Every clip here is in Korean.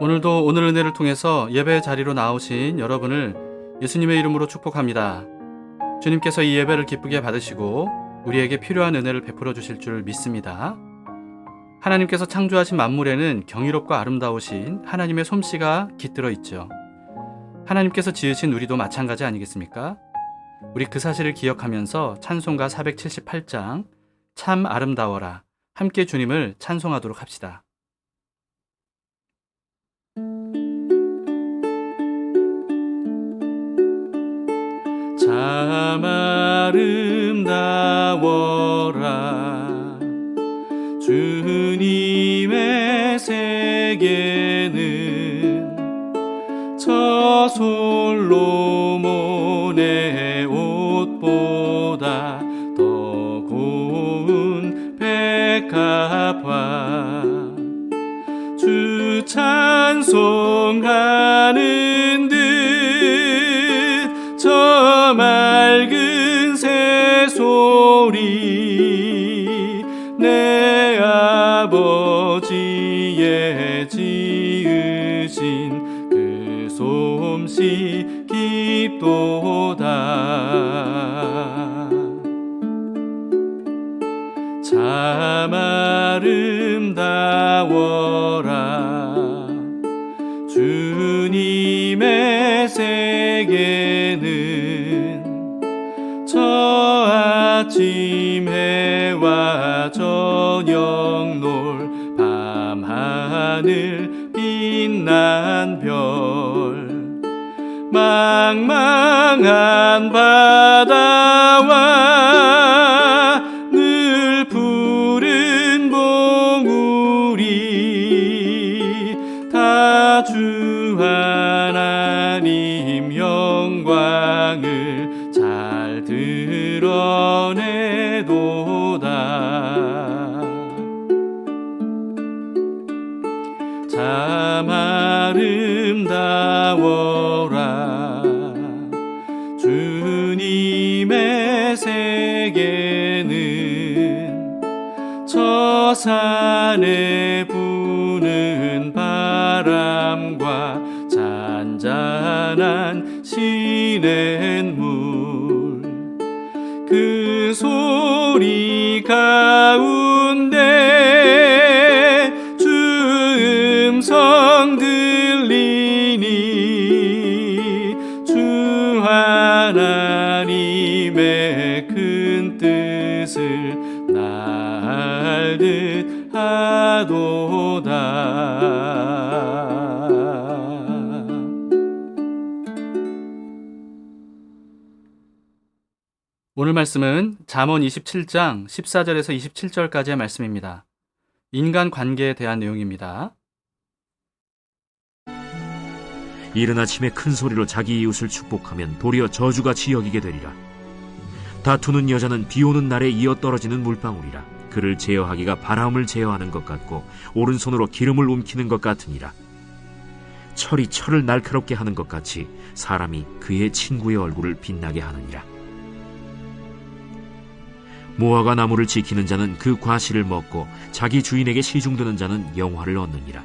오늘도 오늘 은혜를 통해서 예배 자리로 나오신 여러분을 예수님의 이름으로 축복합니다. 주님께서 이 예배를 기쁘게 받으시고 우리에게 필요한 은혜를 베풀어 주실 줄 믿습니다. 하나님께서 창조하신 만물에는 경이롭고 아름다우신 하나님의 솜씨가 깃들어 있죠. 하나님께서 지으신 우리도 마찬가지 아니겠습니까? 우리 그 사실을 기억하면서 찬송가 478장 참 아름다워라 함께 주님을 찬송하도록 합시다. 참 아름다워라 주님의 세계는 저 솔로몬의 옷보 찬송하는 주님의 세계는 저 아침 해와 저녁 놀 밤하늘 빛난 별. 망망한 바 주님의 세계는 저 산에 부는 바람과 잔잔한 시냇물. 그 소리 가운데 말씀은 잠언 27장 14절에서 27절까지의 말씀입니다. 인간 관계에 대한 내용입니다. 이른 아침에 큰 소리로 자기 이웃을 축복하면 도리어 저주같이 여기게 되리라. 다투는 여자는 비 오는 날에 이어 떨어지는 물방울이라. 그를 제어하기가 바람을 제어하는 것 같고 오른손으로 기름을 움키는 것 같으니라. 철이 철을 날카롭게 하는 것 같이 사람이 그의 친구의 얼굴을 빛나게 하느니라. 무화과 나무를 지키는 자는 그 과실을 먹고 자기 주인에게 시중드는 자는 영화를 얻느니라.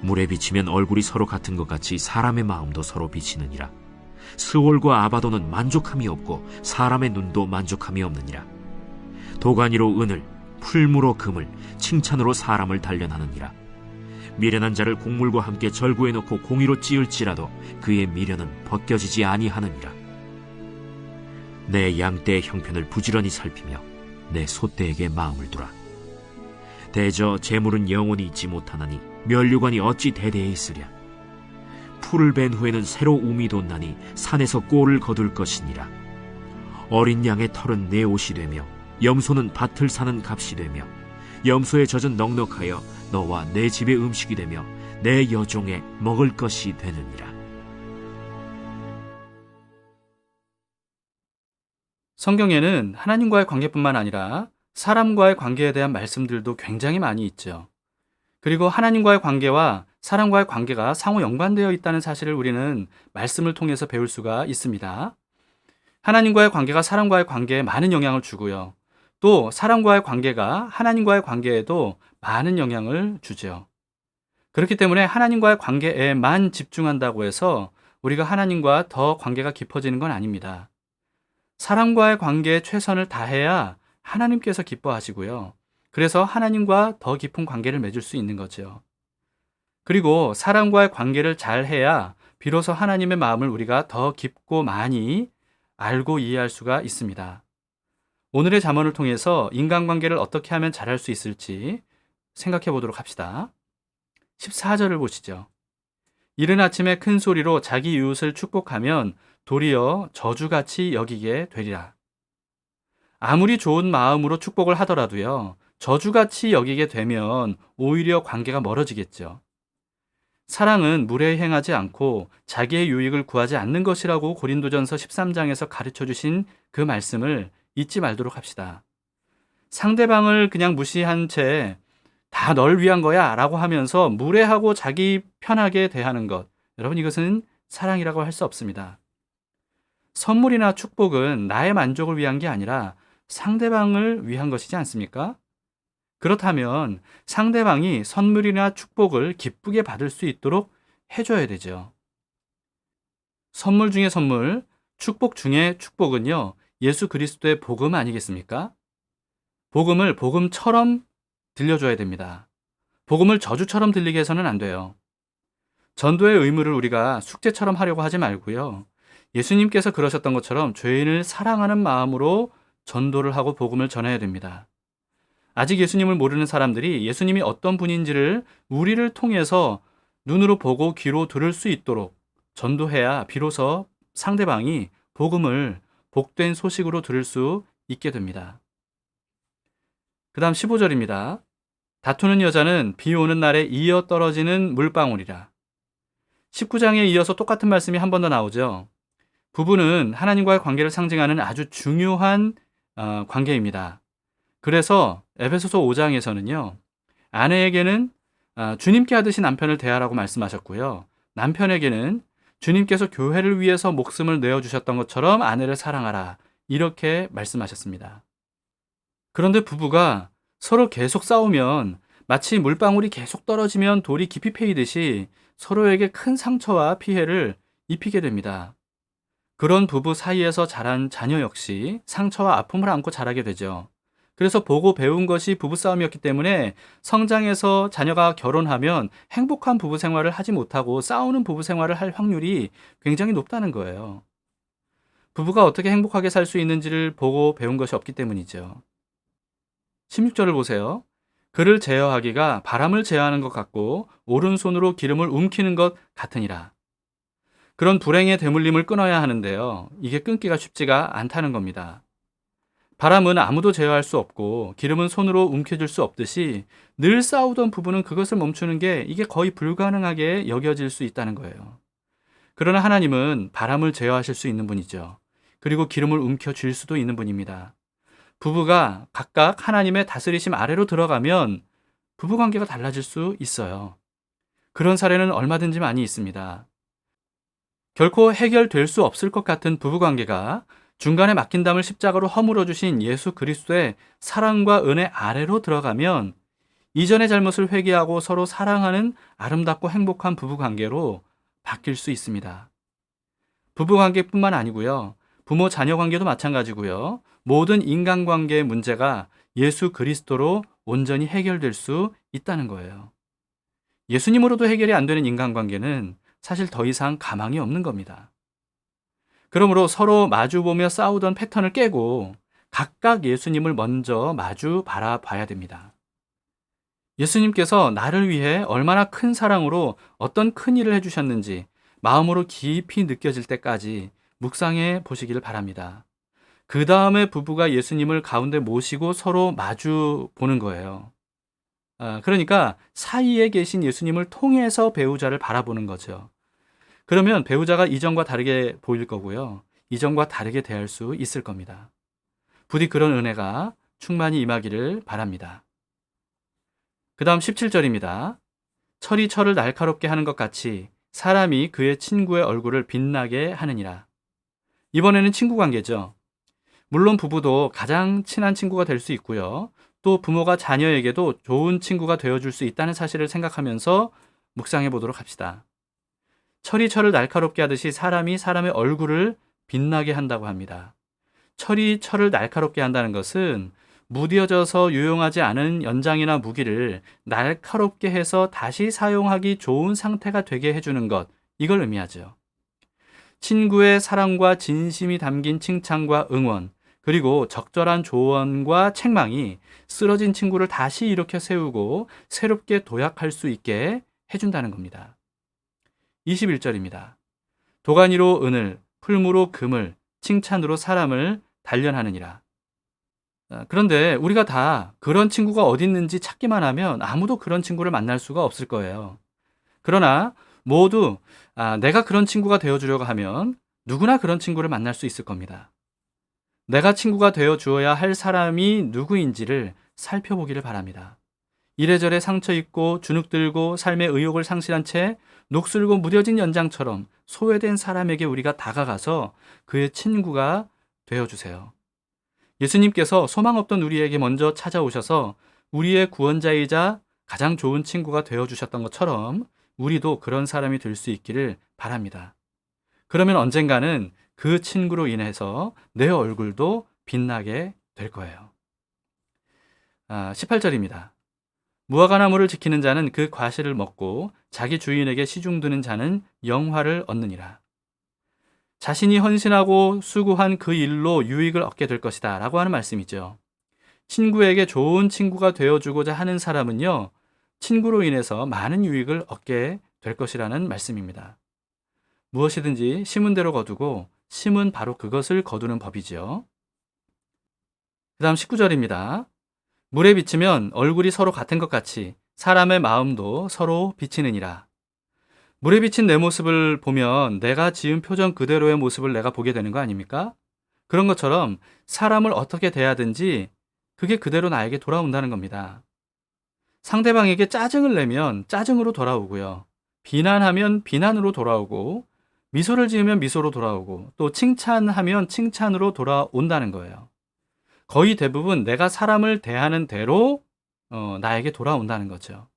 물에 비치면 얼굴이 서로 같은 것 같이 사람의 마음도 서로 비치느니라. 스월과 아바도는 만족함이 없고 사람의 눈도 만족함이 없느니라. 도가니로 은을, 풀무로 금을, 칭찬으로 사람을 단련하느니라. 미련한 자를 곡물과 함께 절구해 놓고 공의로 찌을지라도 그의 미련은 벗겨지지 아니하느니라. 내 양떼의 형편을 부지런히 살피며 내 소떼에게 마음을 두라. 대저 재물은 영원히 있지 못하나니 면류관이 어찌 대대에 있으랴. 풀을 벤 후에는 새로 움이 돋나니 산에서 꼴을 거둘 것이니라. 어린 양의 털은 내 옷이 되며 염소는 밭을 사는 값이 되며 염소의 젖은 넉넉하여 너와 내 집의 음식이 되며 내 여종의 먹을 것이 되느니라. 성경에는 하나님과의 관계뿐만 아니라 사람과의 관계에 대한 말씀들도 굉장히 많이 있죠. 그리고 하나님과의 관계와 사람과의 관계가 상호 연관되어 있다는 사실을 우리는 말씀을 통해서 배울 수가 있습니다. 하나님과의 관계가 사람과의 관계에 많은 영향을 주고요. 또 사람과의 관계가 하나님과의 관계에도 많은 영향을 주죠. 그렇기 때문에 하나님과의 관계에만 집중한다고 해서 우리가 하나님과 더 관계가 깊어지는 건 아닙니다. 사람과의 관계에 최선을 다해야 하나님께서 기뻐하시고요. 그래서 하나님과 더 깊은 관계를 맺을 수 있는 거죠. 그리고 사람과의 관계를 잘 해야 비로소 하나님의 마음을 우리가 더 깊고 많이 알고 이해할 수가 있습니다. 오늘의 잠언을 통해서 인간관계를 어떻게 하면 잘할 수 있을지 생각해 보도록 합시다. 14절을 보시죠. 이른 아침에 큰 소리로 자기 이웃을 축복하면 도리어 저주같이 여기게 되리라. 아무리 좋은 마음으로 축복을 하더라도요, 저주같이 여기게 되면 오히려 관계가 멀어지겠죠. 사랑은 물에 행하지 않고 자기의 유익을 구하지 않는 것이라고 고린도전서 13장에서 가르쳐 주신 그 말씀을 잊지 말도록 합시다. 상대방을 그냥 무시한 채 다 널 위한 거야 라고 하면서 무례하고 자기 편하게 대하는 것. 여러분 이것은 사랑이라고 할 수 없습니다. 선물이나 축복은 나의 만족을 위한 게 아니라 상대방을 위한 것이지 않습니까? 그렇다면 상대방이 선물이나 축복을 기쁘게 받을 수 있도록 해줘야 되죠. 선물 중에 선물, 축복 중에 축복은요, 예수 그리스도의 복음 아니겠습니까? 복음을 복음처럼 들려줘야 됩니다. 복음을 저주처럼 들리게 해서는 안 돼요. 전도의 의무를 우리가 숙제처럼 하려고 하지 말고요. 예수님께서 그러셨던 것처럼 죄인을 사랑하는 마음으로 전도를 하고 복음을 전해야 됩니다. 아직 예수님을 모르는 사람들이 예수님이 어떤 분인지를 우리를 통해서 눈으로 보고 귀로 들을 수 있도록 전도해야 비로소 상대방이 복음을 복된 소식으로 들을 수 있게 됩니다. 그 다음 15절입니다. 다투는 여자는 비 오는 날에 이어 떨어지는 물방울이라. 19장에 이어서 똑같은 말씀이 한 번 더 나오죠. 부부는 하나님과의 관계를 상징하는 아주 중요한 어, 관계입니다. 그래서 에베소서 5장에서는요. 아내에게는 아, 주님께 하듯이 남편을 대하라고 말씀하셨고요. 남편에게는 주님께서 교회를 위해서 목숨을 내어 주셨던 것처럼 아내를 사랑하라. 이렇게 말씀하셨습니다. 그런데 부부가 서로 계속 싸우면 마치 물방울이 계속 떨어지면 돌이 깊이 패이듯이 서로에게 큰 상처와 피해를 입히게 됩니다. 그런 부부 사이에서 자란 자녀 역시 상처와 아픔을 안고 자라게 되죠. 그래서 보고 배운 것이 부부싸움이었기 때문에 성장해서 자녀가 결혼하면 행복한 부부 생활을 하지 못하고 싸우는 부부 생활을 할 확률이 굉장히 높다는 거예요. 부부가 어떻게 행복하게 살 수 있는지를 보고 배운 것이 없기 때문이죠. 16절을 보세요. 그를 제어하기가 바람을 제어하는 것 같고 오른손으로 기름을 움키는 것 같으니라. 그런 불행의 대물림을 끊어야 하는데요. 이게 끊기가 쉽지가 않다는 겁니다. 바람은 아무도 제어할 수 없고 기름은 손으로 움켜쥘 수 없듯이 늘 싸우던 부부는 그것을 멈추는 게 이게 거의 불가능하게 여겨질 수 있다는 거예요. 그러나 하나님은 바람을 제어하실 수 있는 분이죠. 그리고 기름을 움켜쥘 수도 있는 분입니다. 부부가 각각 하나님의 다스리심 아래로 들어가면 부부 관계가 달라질 수 있어요. 그런 사례는 얼마든지 많이 있습니다. 결코 해결될 수 없을 것 같은 부부 관계가 중간에 막힌 담을 십자가로 허물어 주신 예수 그리스도의 사랑과 은혜 아래로 들어가면 이전의 잘못을 회개하고 서로 사랑하는 아름답고 행복한 부부 관계로 바뀔 수 있습니다. 부부 관계뿐만 아니고요. 부모 자녀 관계도 마찬가지고요. 모든 인간 관계의 문제가 예수 그리스도로 온전히 해결될 수 있다는 거예요. 예수님으로도 해결이 안 되는 인간 관계는 사실 더 이상 가망이 없는 겁니다. 그러므로 서로 마주보며 싸우던 패턴을 깨고 각각 예수님을 먼저 마주 바라봐야 됩니다. 예수님께서 나를 위해 얼마나 큰 사랑으로 어떤 큰 일을 해주셨는지 마음으로 깊이 느껴질 때까지 묵상해 보시기를 바랍니다. 그 다음에 부부가 예수님을 가운데 모시고 서로 마주 보는 거예요. 아, 그러니까 사이에 계신 예수님을 통해서 배우자를 바라보는 거죠. 그러면 배우자가 이전과 다르게 보일 거고요. 이전과 다르게 대할 수 있을 겁니다. 부디 그런 은혜가 충만히 임하기를 바랍니다. 그 다음 17절입니다. 철이 철을 날카롭게 하는 것 같이 사람이 그의 친구의 얼굴을 빛나게 하느니라. 이번에는 친구 관계죠. 물론 부부도 가장 친한 친구가 될 수 있고요. 또 부모가 자녀에게도 좋은 친구가 되어줄 수 있다는 사실을 생각하면서 묵상해 보도록 합시다. 철이 철을 날카롭게 하듯이 사람이 사람의 얼굴을 빛나게 한다고 합니다. 철이 철을 날카롭게 한다는 것은 무뎌져서 유용하지 않은 연장이나 무기를 날카롭게 해서 다시 사용하기 좋은 상태가 되게 해주는 것, 이걸 의미하죠. 친구의 사랑과 진심이 담긴 칭찬과 응원, 그리고 적절한 조언과 책망이 쓰러진 친구를 다시 일으켜 세우고 새롭게 도약할 수 있게 해준다는 겁니다. 21절입니다. 도가니로 은을, 풀무로 금을, 칭찬으로 사람을 단련하느니라. 아, 그런데 우리가 다 그런 친구가 어디 있는지 찾기만 하면 아무도 그런 친구를 만날 수가 없을 거예요. 그러나 모두 아, 내가 그런 친구가 되어주려고 하면 누구나 그런 친구를 만날 수 있을 겁니다. 내가 친구가 되어 주어야 할 사람이 누구인지를 살펴보기를 바랍니다. 이래저래 상처 입고 주눅 들고 삶의 의욕을 상실한 채 녹슬고 무뎌진 연장처럼 소외된 사람에게 우리가 다가가서 그의 친구가 되어 주세요. 예수님께서 소망 없던 우리에게 먼저 찾아오셔서 우리의 구원자이자 가장 좋은 친구가 되어 주셨던 것처럼 우리도 그런 사람이 될 수 있기를 바랍니다. 그러면 언젠가는 그 친구로 인해서 내 얼굴도 빛나게 될 거예요. 아, 18절입니다. 무화과나무를 지키는 자는 그 과실을 먹고 자기 주인에게 시중드는 자는 영화를 얻느니라. 자신이 헌신하고 수고한 그 일로 유익을 얻게 될 것이다. 라고 하는 말씀이죠. 친구에게 좋은 친구가 되어주고자 하는 사람은요, 친구로 인해서 많은 유익을 얻게 될 것이라는 말씀입니다. 무엇이든지 심은 대로 거두고 심은 바로 그것을 거두는 법이지요. 그 다음 19절입니다. 물에 비치면 얼굴이 서로 같은 것 같이 사람의 마음도 서로 비치느니라. 물에 비친 내 모습을 보면 내가 지은 표정 그대로의 모습을 내가 보게 되는 거 아닙니까? 그런 것처럼 사람을 어떻게 대하든지 그게 그대로 나에게 돌아온다는 겁니다. 상대방에게 짜증을 내면 짜증으로 돌아오고요. 비난하면 비난으로 돌아오고 미소를 지으면 미소로 돌아오고 또 칭찬하면 칭찬으로 돌아온다는 거예요. 거의 대부분 내가 사람을 대하는 대로 어, 나에게 돌아온다는 거죠.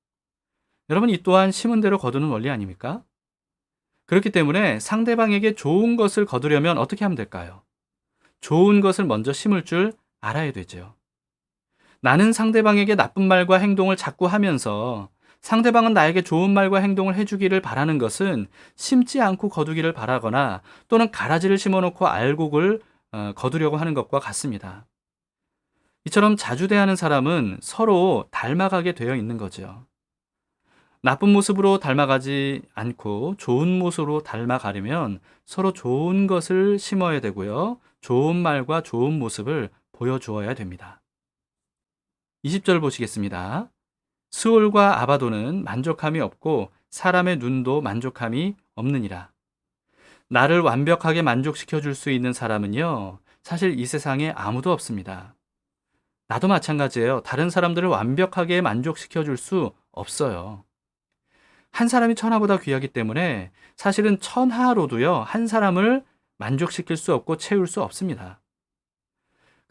여러분 이 또한 심은 대로 거두는 원리 아닙니까? 그렇기 때문에 상대방에게 좋은 것을 거두려면 어떻게 하면 될까요? 좋은 것을 먼저 심을 줄 알아야 되죠. 나는 상대방에게 나쁜 말과 행동을 자꾸 하면서 상대방은 나에게 좋은 말과 행동을 해주기를 바라는 것은 심지 않고 거두기를 바라거나 또는 가라지를 심어놓고 알곡을 어, 거두려고 하는 것과 같습니다. 이처럼 자주 대하는 사람은 서로 닮아가게 되어 있는 거죠. 나쁜 모습으로 닮아가지 않고 좋은 모습으로 닮아가려면 서로 좋은 것을 심어야 되고요. 좋은 말과 좋은 모습을 보여주어야 됩니다. 20절 보시겠습니다. 스올과 아바도는 만족함이 없고 사람의 눈도 만족함이 없느니라. 나를 완벽하게 만족시켜 줄 수 있는 사람은요, 사실 이 세상에 아무도 없습니다. 나도 마찬가지예요. 다른 사람들을 완벽하게 만족시켜 줄 수 없어요. 한 사람이 천하보다 귀하기 때문에 사실은 천하로도요, 한 사람을 만족시킬 수 없고 채울 수 없습니다.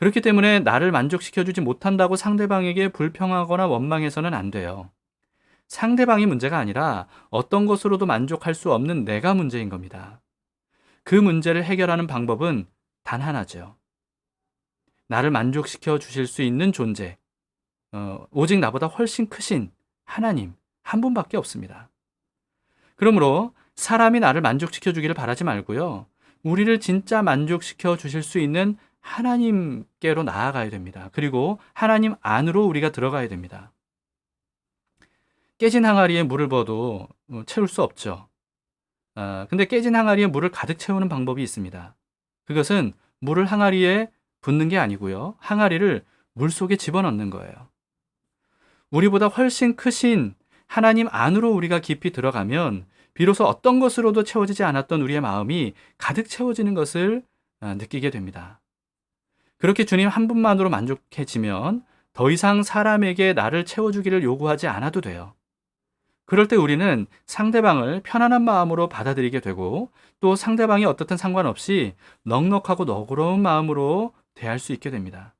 그렇기 때문에 나를 만족시켜주지 못한다고 상대방에게 불평하거나 원망해서는 안 돼요. 상대방이 문제가 아니라 어떤 것으로도 만족할 수 없는 내가 문제인 겁니다. 그 문제를 해결하는 방법은 단 하나죠. 나를 만족시켜 주실 수 있는 존재, 어, 오직 나보다 훨씬 크신 하나님 한 분밖에 없습니다. 그러므로 사람이 나를 만족시켜 주기를 바라지 말고요. 우리를 진짜 만족시켜 주실 수 있는 하나님께로 나아가야 됩니다. 그리고 하나님 안으로 우리가 들어가야 됩니다. 깨진 항아리에 물을 부어도 어, 채울 수 없죠. 아, 근데 깨진 항아리에 물을 가득 채우는 방법이 있습니다. 그것은 물을 항아리에 붓는 게 아니고요. 항아리를 물 속에 집어넣는 거예요. 우리보다 훨씬 크신 하나님 안으로 우리가 깊이 들어가면 비로소 어떤 것으로도 채워지지 않았던 우리의 마음이 가득 채워지는 것을 아, 느끼게 됩니다. 그렇게 주님 한 분만으로 만족해지면 더 이상 사람에게 나를 채워주기를 요구하지 않아도 돼요. 그럴 때 우리는 상대방을 편안한 마음으로 받아들이게 되고 또 상대방이 어떻든 상관없이 넉넉하고 너그러운 마음으로 대할 수 있게 됩니다.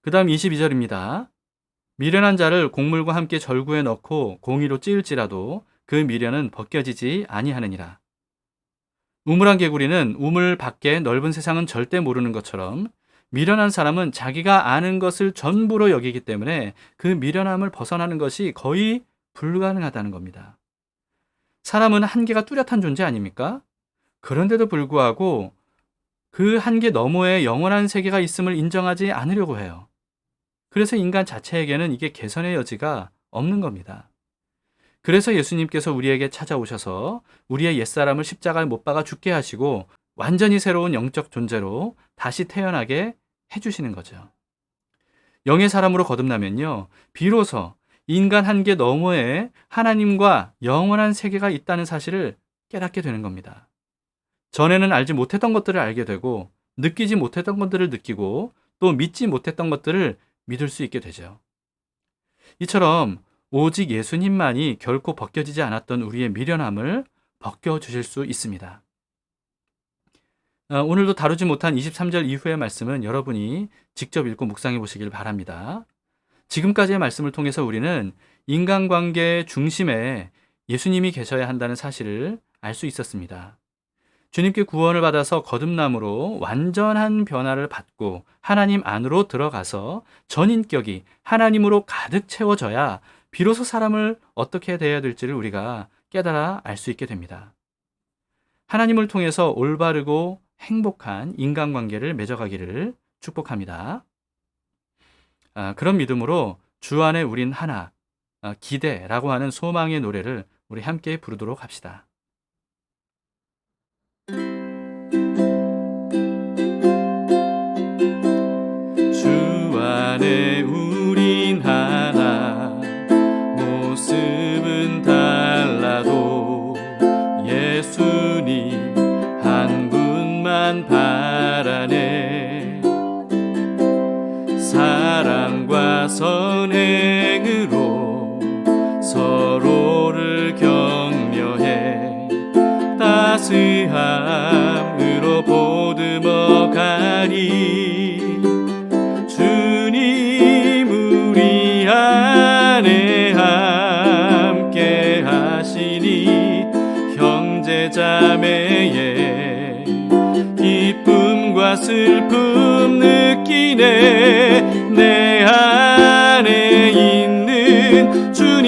그 다음 22절입니다. 미련한 자를 곡물과 함께 절구에 넣고 공의로 찌을지라도 그 미련은 벗겨지지 아니하느니라. 우물한 개구리는 우물 밖에 넓은 세상은 절대 모르는 것처럼 미련한 사람은 자기가 아는 것을 전부로 여기기 때문에 그 미련함을 벗어나는 것이 거의 불가능하다는 겁니다. 사람은 한계가 뚜렷한 존재 아닙니까? 그런데도 불구하고 그 한계 너머에 영원한 세계가 있음을 인정하지 않으려고 해요. 그래서 인간 자체에게는 이게 개선의 여지가 없는 겁니다. 그래서 예수님께서 우리에게 찾아오셔서 우리의 옛사람을 십자가에 못 박아 죽게 하시고 완전히 새로운 영적 존재로 다시 태어나게 해주시는 거죠. 영의 사람으로 거듭나면요, 비로소 인간 한계 너머에 하나님과 영원한 세계가 있다는 사실을 깨닫게 되는 겁니다. 전에는 알지 못했던 것들을 알게 되고, 느끼지 못했던 것들을 느끼고, 또 믿지 못했던 것들을 믿을 수 있게 되죠. 이처럼 오직 예수님만이 결코 벗겨지지 않았던 우리의 미련함을 벗겨주실 수 있습니다. 어, 오늘도 다루지 못한 23절 이후의 말씀은 여러분이 직접 읽고 묵상해 보시길 바랍니다. 지금까지의 말씀을 통해서 우리는 인간관계의 중심에 예수님이 계셔야 한다는 사실을 알 수 있었습니다. 주님께 구원을 받아서 거듭남으로 완전한 변화를 받고 하나님 안으로 들어가서 전인격이 하나님으로 가득 채워져야 비로소 사람을 어떻게 대해야 될지를 우리가 깨달아 알 수 있게 됩니다. 하나님을 통해서 올바르고 행복한 인간관계를 맺어가기를 축복합니다. 아, 그런 믿음으로 주 안에 우린 하나, 아, 기대라고 하는 소망의 노래를 우리 함께 부르도록 합시다. 느끼네. 내 안에 있는 주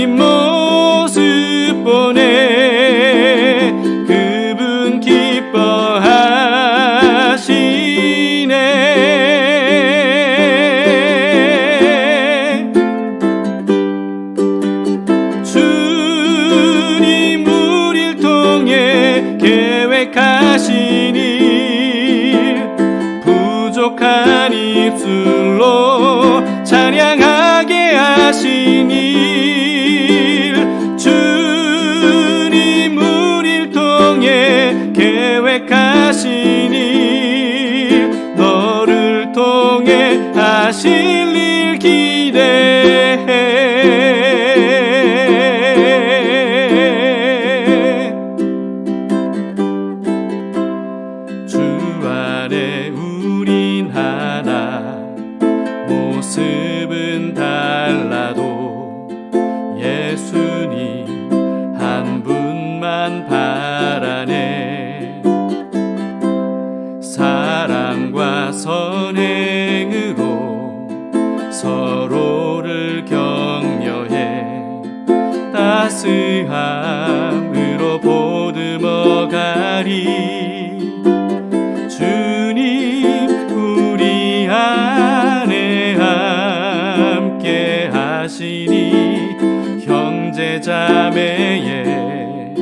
자매의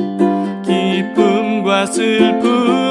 기쁨과 슬픔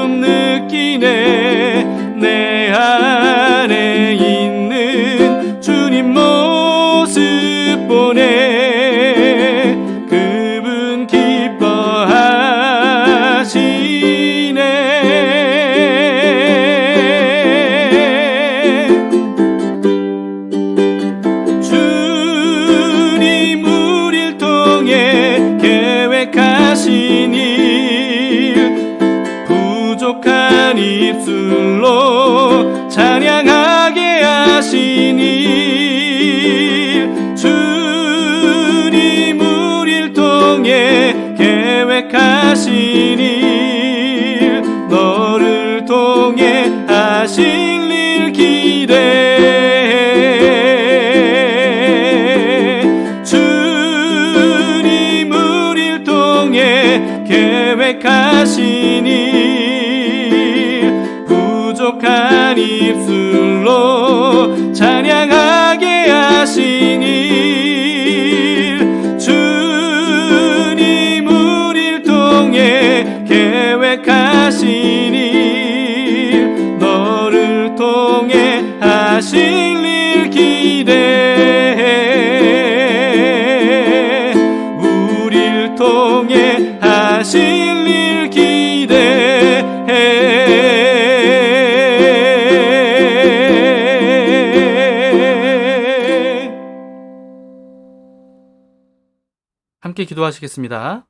함께 기도하시겠습니다.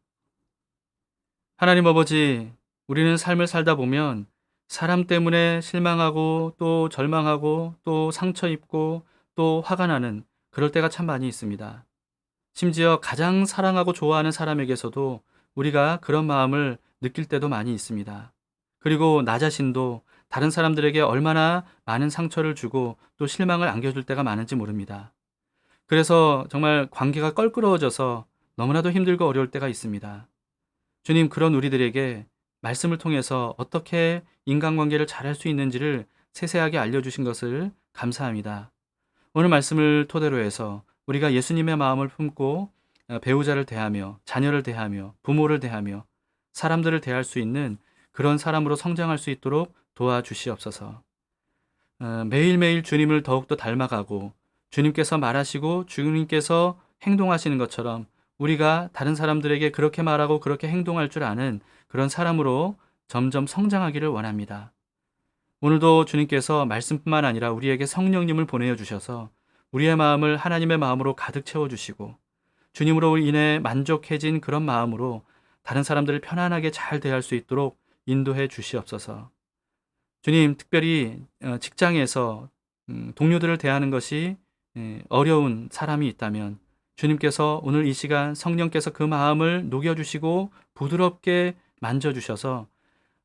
하나님 아버지, 우리는 삶을 살다 보면 사람 때문에 실망하고 또 절망하고 또 상처 입고 또 화가 나는 그럴 때가 참 많이 있습니다. 심지어 가장 사랑하고 좋아하는 사람에게서도 우리가 그런 마음을 느낄 때도 많이 있습니다. 그리고 나 자신도 다른 사람들에게 얼마나 많은 상처를 주고 또 실망을 안겨줄 때가 많은지 모릅니다. 그래서 정말 관계가 껄끄러워져서 너무나도 힘들고 어려울 때가 있습니다. 주님, 그런 우리들에게 말씀을 통해서 어떻게 인간관계를 잘할 수 있는지를 세세하게 알려주신 것을 감사합니다. 오늘 말씀을 토대로 해서 우리가 예수님의 마음을 품고 어, 배우자를 대하며 자녀를 대하며 부모를 대하며 사람들을 대할 수 있는 그런 사람으로 성장할 수 있도록 도와주시옵소서. 어, 매일매일 주님을 더욱더 닮아가고 주님께서 말하시고 주님께서 행동하시는 것처럼 우리가 다른 사람들에게 그렇게 말하고 그렇게 행동할 줄 아는 그런 사람으로 점점 성장하기를 원합니다. 오늘도 주님께서 말씀뿐만 아니라 우리에게 성령님을 보내어 주셔서 우리의 마음을 하나님의 마음으로 가득 채워 주시고 주님으로 인해 만족해진 그런 마음으로 다른 사람들을 편안하게 잘 대할 수 있도록 인도해 주시옵소서. 주님, 특별히 어, 직장에서 음, 동료들을 대하는 것이 예, 어려운 사람이 있다면 주님께서 오늘 이 시간 성령께서 그 마음을 녹여주시고 부드럽게 만져주셔서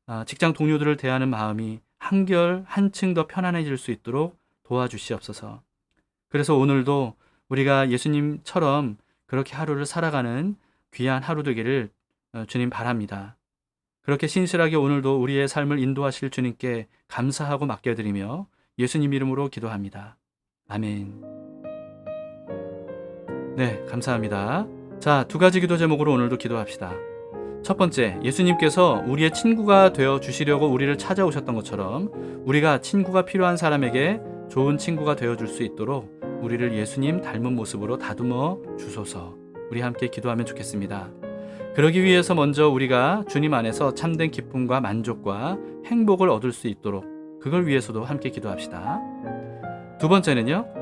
아, 직장 동료들을 대하는 마음이 한결 한층 더 편안해질 수 있도록 도와주시옵소서. 그래서 오늘도 우리가 예수님처럼 그렇게 하루를 살아가는 귀한 하루 되기를 어, 주님 바랍니다. 그렇게 신실하게 오늘도 우리의 삶을 인도하실 주님께 감사하고 맡겨드리며 예수님 이름으로 기도합니다. 아멘. 네, 감사합니다. 자, 두 가지 기도 제목으로 오늘도 기도합시다. 첫 번째, 예수님께서 우리의 친구가 되어 주시려고 우리를 찾아오셨던 것처럼 우리가 친구가 필요한 사람에게 좋은 친구가 되어 줄 수 있도록 우리를 예수님 닮은 모습으로 다듬어 주소서. 우리 함께 기도하면 좋겠습니다. 그러기 위해서 먼저 우리가 주님 안에서 참된 기쁨과 만족과 행복을 얻을 수 있도록 그걸 위해서도 함께 기도합시다. 두 번째는요.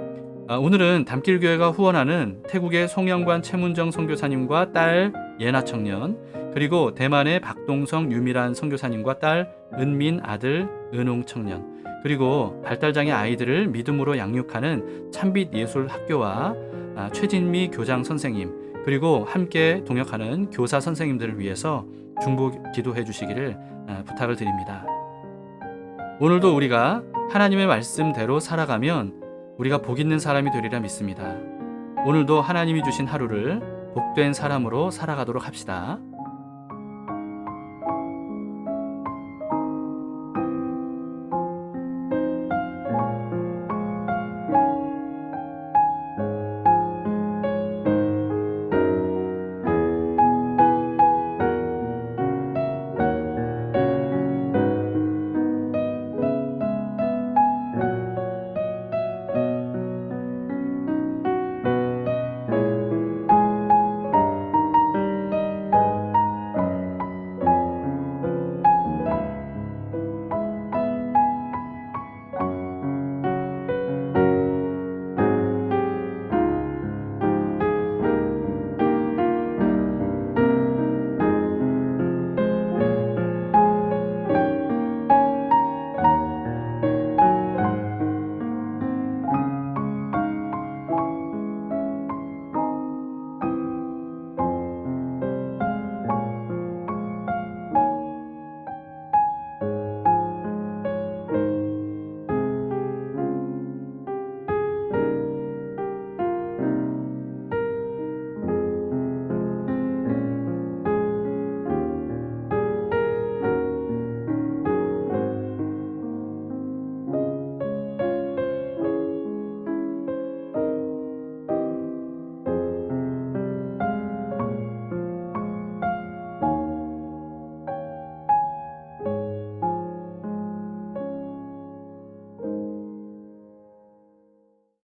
아, 오늘은 담길교회가 후원하는 태국의 송영관 최문정 선교사님과 딸 예나 청년 그리고 대만의 박동성 유미란 선교사님과 딸 은민 아들 은홍 청년 그리고 발달장애 아이들을 믿음으로 양육하는 참빛 예술 학교와 아, 최진미 교장 선생님 그리고 함께 동역하는 교사 선생님들을 위해서 중보 기도해 주시기를 아, 부탁을 드립니다. 오늘도 우리가 하나님의 말씀대로 살아가면 우리가 복 있는 사람이 되리라 믿습니다. 오늘도 하나님이 주신 하루를 복된 사람으로 살아가도록 합시다.